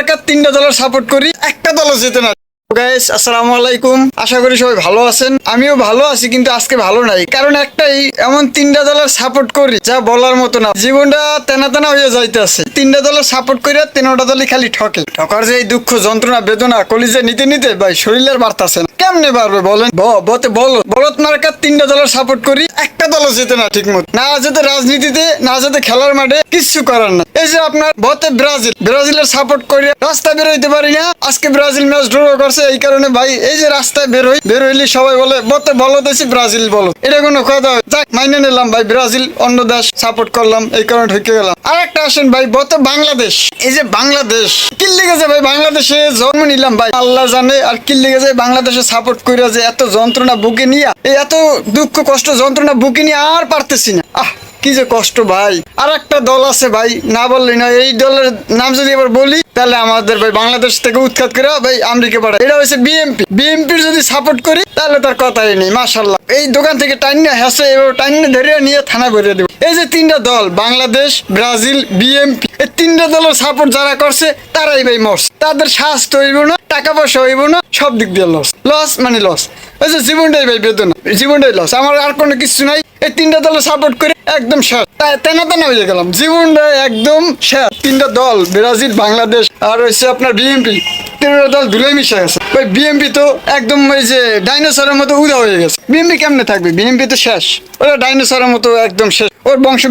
Marker তিনটা দলের support করি একটা দলও যেতে না। গাইস আসসালামু আলাইকুম। আশা করি সবাই ভালো আছেন। আমিও ভালো আছি, কিন্তু আজকে ভালো নাই। কারণ একটাই, এমন তিনটা দলের সাপোর্ট করি, যা বলার মতো না। জীবনটা তেনা তেনা হয়ে যাইতেছে। তিনটা দলের সাপোর্ট করে তিনটা দলই খালি ঠকে। ঠকার যে দুঃখ, যন্ত্রণা, বেদনা, কলিজে নিতে নিতে ভাই শরীরের বাড়তাছে না। কেমনে পারবে বলেন? বতে বলো। বলত মার্কার তিনটা দলের সাপোর্ট করি, একটা দলও যেতে না ঠিক মতো না যেতে রাজনীতিতে, না যেতে খেলার মাঠে, কিচ্ছু করার না এই যে আপনার বতে ব্রাজিল। ব্রাজিলের সাপোর্ট করে রাস্তা বের হইতে পারি না। আজকে ব্রাজিল ম্যাচ ড্র করছে এই কারণে ভাই, এই যে রাস্তায় বের হই, বের হইলে সবাই বলে বতে বলো দেশি ব্রাজিল বলো। এটা কোনো কথা যাক, মাইনে নিলাম ভাই, ব্রাজিল, অন্য দেশ সাপোর্ট করলাম, এই কারণে ঢুকে গেলাম। আর একটা আসেন ভাই বতে বাংলাদেশ। এই যে বাংলাদেশ কিল্লি গেছে ভাই, বাংলাদেশে জন্ম নিলাম ভাই। আল্লাহ জানে আর কিল্লি গেছে বাংলাদেশে সাপোর্ট করে যে এত যন্ত্রণা বুকে নিয়ে, এই এত দুঃখ, কষ্ট, যন্ত্রণা বুকে নিয়ে আর পারতেছি না। আহ কি যে কষ্ট ভাই। আর একটা দল আছে ভাই, না বললি না এই দলের নাম যদি এবার বলি, তাহলে আমাদের ভাই বাংলাদেশ থেকে উৎখাত করে ভাই আমেরিকা পাঠায় এটা হচ্ছে বিএমপি বিএমপির যদি সাপোর্ট করি, তাহলে তার কথাই নেই মাশাল্লাহ এই দোকান থেকে টাইনা হেসে এবার টাইনা ধরে নিয়ে থানা ভরে দেবো। এই যে তিনটা দল, বাংলাদেশ, ব্রাজিল বিএমপি এই তিনটা দলের সাপোর্ট যারা করছে, তারাই ভাই মরছে। তাদের স্বাস্থ্য হইব না, টাকা পয়সা হইব না, সব দিক দিয়ে লস লস মানে লস যে জীবনটাই ভাই বেদনা। জীবনটাই লস আমার আর কোনো কিছু নাই। এই তিনটা দলের সাপোর্ট করে একদম শেষ। তেনা তেনা হয়ে গেলাম। জীবনটা একদম শেষ। তিনটা দল, ব্রাজিল, বাংলাদেশ, আর হচ্ছে আপনার বিএনপি তিনটা দল ধুলে মিশে গেছে। ওই বিএমপি তো একদম ওই যে ডাইনোসরের মতো উদা হয়ে গেছে। বিএমপি কেমনে থাকবে? বিএমপি তো শেষ। ওরা ডাইনোসরের মতো একদম শেষ। ওর বংশ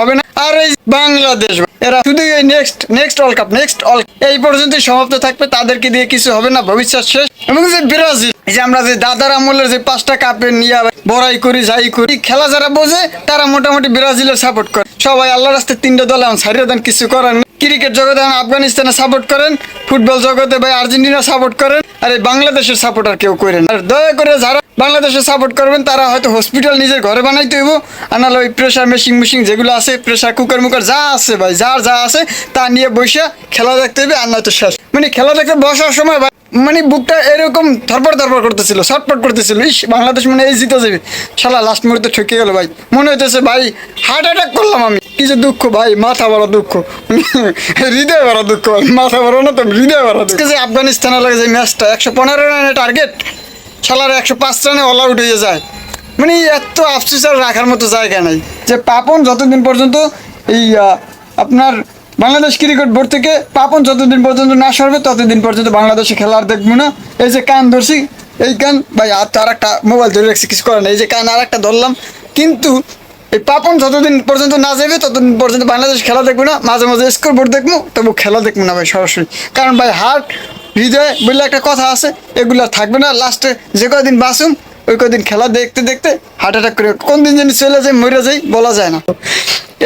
হবে না। আর এই বাংলাদেশ, এরা শুধু এই next next world cup next এই পর্যন্তই সমাপ্ত থাকবে। তাদেরকে দিয়ে কিছু হবে না। ভবিষ্যৎ শেষ। এবং যে ব্রাজিল যে আমরা যে দাদার আমলের যে পাঁচটা কাপে নিয়ে বড়াই করি, যাই করি খেলা যারা বোঝে, তারা মোটামুটি ব্রাজিলের সাপোর্ট করে। সবাই আল্লাহ রাস্তায় তিনটা দল এখন ছাড়িয়ে দেন, কিছু করার নেই ক্রিকেট জগতে আফগানিস্তানে সাপোর্ট করেন ফুটবল জগতে ভাই আর্জেন্টিনা সাপোর্ট করেন। আর এই বাংলাদেশের সাপোর্ট আর কেউ করেন আর দয়া করে যারা বাংলাদেশে সাপোর্ট করবেন, তারা হয়তো হসপিটাল নিজের ঘরে বানাইতে হইব। আর নাহলে ওই প্রেশার মেশিন মেশিন যেগুলো আছে প্রেশার কুকার মুকার যা আছে ভাই, যার যা আছে, তা নিয়ে বসে খেলা দেখতে হইবে, আর নয়তো শেষ। মানে খেলা দেখতে বসার সময় ভাই মানে বুকটা এরকম ধরপড় ধরপড় করতেছিল ছটপট করতেছিল। ইস, বাংলাদেশ মানে এই জিতে যাবে। শালা লাস্ট মুহূর্তে ঠকে গেল ভাই। মনে হইতেছে ভাই হার্ট অ্যাটাক করলাম আমি। কি যে দুঃখ ভাই, মাথা বড় দুঃখ। হৃদয় বড় দুঃখ ভাই, মাথা বড় না তো, হৃদয় বড় দুঃখ। যে আফগানিস্তানের লাগে যে ম্যাচটা, একশো পনেরো রানের টার্গেট খেলার একশো পাঁচ রানে অল আউট হয়ে যায়। মানে এত আফসোস আর রাখার মতো জায়গা নাই। যে পাপন যতদিন পর্যন্ত এই আপনার বাংলাদেশ ক্রিকেট বোর্ড থেকে পাপন যতদিন পর্যন্ত না সরবে, ততদিন পর্যন্ত বাংলাদেশে খেলা আর দেখব না। এই যে কান ধরছি, এই কান, ভাই, আর তো আর একটা মোবাইল ধরে রাখছি, কিছু করে না এই যে কান আর একটা ধরলাম, কিন্তু এই পাপন যতদিন পর্যন্ত না যাবে, ততদিন পর্যন্ত বাংলাদেশ খেলা দেখব না। মাঝে মাঝে স্কোর বোর্ড দেখব, তবু খেলা দেখব না ভাই, সরাসরি। কারণ ভাই হার্ট হৃদয় বলে একটা কথা আছে, এগুলো থাকবে না। লাস্টে যে কদিন বাঁচুম, ওই কদিন খেলা দেখতে দেখতে হার্ট অ্যাটাক করে কোন দিন জানি চলে যায় মরে যাই, বলা যায় না।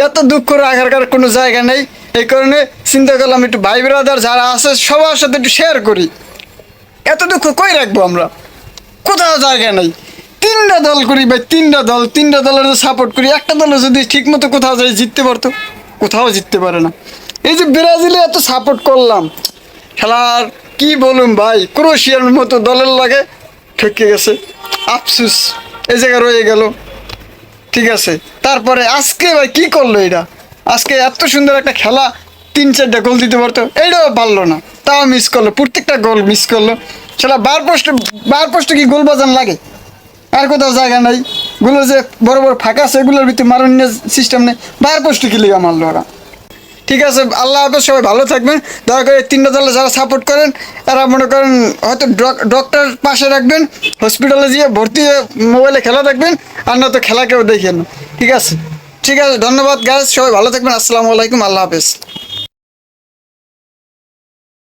এত দুঃখ রাখার কোনো জায়গা নেই। এই কারণে চিন্তা করলাম একটু ভাই ব্রাদার যারা আছে, সবার সাথে একটু শেয়ার করি। এত দুঃখ কই রাখব আমরা? কোথাও জায়গা নেই। তিনটা দল করি ভাই, তিনটা দল, তিনটা দলের সাপোর্ট করি, একটা দলে যদি ঠিক মতো কোথাও যাই জিততে পারতো, কোথাও জিততে পারে না। এই যে ব্রাজিলে এত সাপোর্ট করলাম, খেলার কি বলুন ভাই ক্রোশিয়ার মতো দলের লাগে ঠকে গেছে। আফসুস, এই জায়গায় রয়ে গেল। ঠিক আছে, তারপরে আজকে ভাই কি করল এটা আজকে এত সুন্দর একটা খেলা, তিন চারটা গোল দিতে পারতো এইটাও পারল না। তাও মিস করল, প্রত্যেকটা গোল মিস করল। সেটা বার পোস্টে বার পোস্টে কি গোল বাজান লাগে? আর কোথাও জায়গা নাই। গুলো যে বড় বড় ফাঁকা আছে, এগুলোর ভিতরে মারণীয় সিস্টেম নেই। বার পোস্ট কি লিগা মারলো ওরা? ঠিক আছে, আল্লাহ হাফেজ, সবাই ভালো থাকবেন। দয়া করে তিনটা দলে যারা সাপোর্ট করেন, তারা মনে করেন হয়তো ডক্টর পাশে রাখবেন হসপিটালে গিয়ে ভর্তি হয়ে মোবাইলে খেলা দেখবেন, আর না তো খেলা কেউ দেখেন। ঠিক আছে? ঠিক আছে, ধন্যবাদ গাছ সবাই ভালো থাকবেন, আসসালামু আলাইকুম, আল্লাহ হাফেজ।